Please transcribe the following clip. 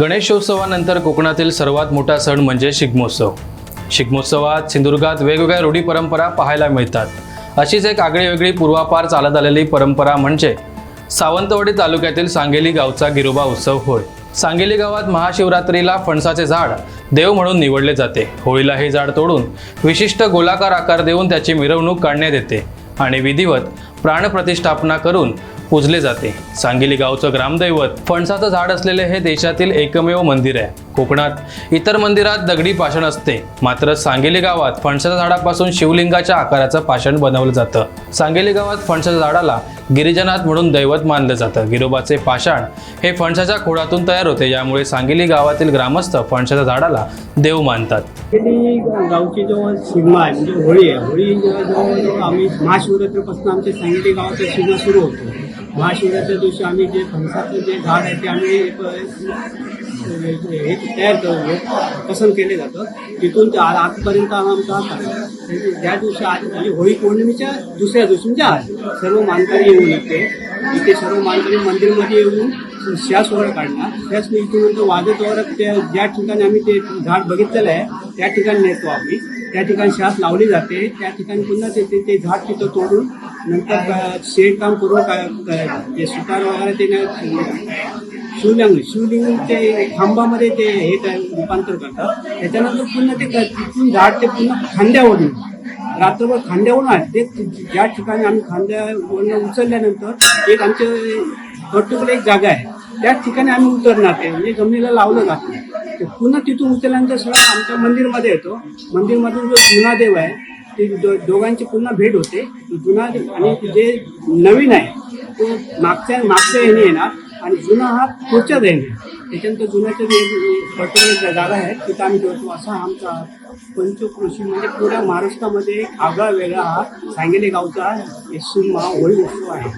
गणेशोत्सवानंतर कोकणातील सर्वात मोठा सण म्हणजे शिगमोत्सव. शिगमोत्सवात सिंधुदुर्गात वेगवेगळ्या रूढी परंपरा पाहायला मिळतात. अशीच एक आगळी वेगळी पूर्वापार चालत आलेली परंपरा म्हणजे सावंतवाडी तालुक्यातील सांगेली गावचा गिरोबा उत्सव होय. सांगेली गावात महाशिवरात्रीला फणसाचे झाड देव म्हणून निवडले जाते. होळीला हे झाड तोडून विशिष्ट गोलाकार आकार देऊन त्याची मिरवणूक काढण्यात येते. आणि विधिवत प्राणप्रतिष्ठापना करून पूजले जाते. सांगेली गावचं ग्रामदैवत फणसाचं झाड असलेले हे देशातील एकमेव मंदिर आहे. कोकणात. इतर मंदिरात दगडी पाषाण असते. मात्र सांगेली गावात फणसाच्या झाडापासून शिवलिंगाच्या आकाराचं पाषाण बनवलं जातं. सांगेली गावात फणसाच्या झाडाला गिरिजनाथ म्हणून दैवत मानलं जातं. गिरोबाचे पाषाण हे फणसाच्या खोडातून तयार होते. यामुळे सांगेली गावातील ग्रामस्थ फणसाच्या झाडाला देव मानतात. गावची जो शिगमा आहे म्हणजे होळी आहे. होळी जवळजवळ आम्ही महाशिवरात्रीपासून आमच्या सांगली गावाचा शिगमा सुरू होतो. महाशिवरात्रीच्या दिवशी आम्ही जे फणसाचं जे झाड आहे ते आम्ही हे तयार करून पसंत केले जातं. तिथून ते आजपर्यंत आमचा त्या दिवशी आज म्हणजे होळी पौर्णिमेच्या दुसऱ्या दिवशी म्हणजे आज सर्व मानकरी येऊन येते. इथे सर्व मानकरी मंदिरमध्ये येऊन श्वास वगैरे काढणार. त्याच इथून वाजत वगैरे त्या ज्या ठिकाणी आम्ही ते झाड बघितलेलं आहे त्या ठिकाणी नेतो आम्ही. त्या ठिकाणी श्वास लावली जाते. त्या ठिकाणी पुन्हा ते ते- ते झाड तिथं तोडून नंतर शेड शेणकाम करून काय काय- ते सुतार वगैरे ते शिवलिंग शिवलिंग ते खांबामध्ये ते हे काय रूपांतर करतात. त्याच्यानंतर पुन्हा ते तिथून झाड ते पुन्हा खांद्यावरून रात्रभर खांद्यावरून आहे. ते ज्या ठिकाणी आम्ही खांद्यावरून उचलल्यानंतर एक आमचे पर्टिक्युलर एक जागा आहे. त्या ठिकाणी आम्ही उतरणार ते म्हणजे जमिनीला लावलं जात नाही. पुन्हा तिथून उचलल्यानंतर सगळं आमच्या मंदिरमध्ये येतो. मंदिरमधून जो जुना देव आहे ते दो- दोघांची पुन्हा भेट होते. जुना आणि जे नवीन आहे तो मागच्या मागच्या ह्याने येणार आणि जुना हा पुढच्या ह्याने त्याच्यानंतर जुन्याच्या जे पर्टिक्युलर जागा आहे तिथं आम्ही ठेवतो असा आमचा पंचकृषी म्हणजे पुऱ्या महाराष्ट्रामध्ये एक आगळा वेगळा हा सांगेली गावचा शिगमा होळी उत्सव आहे.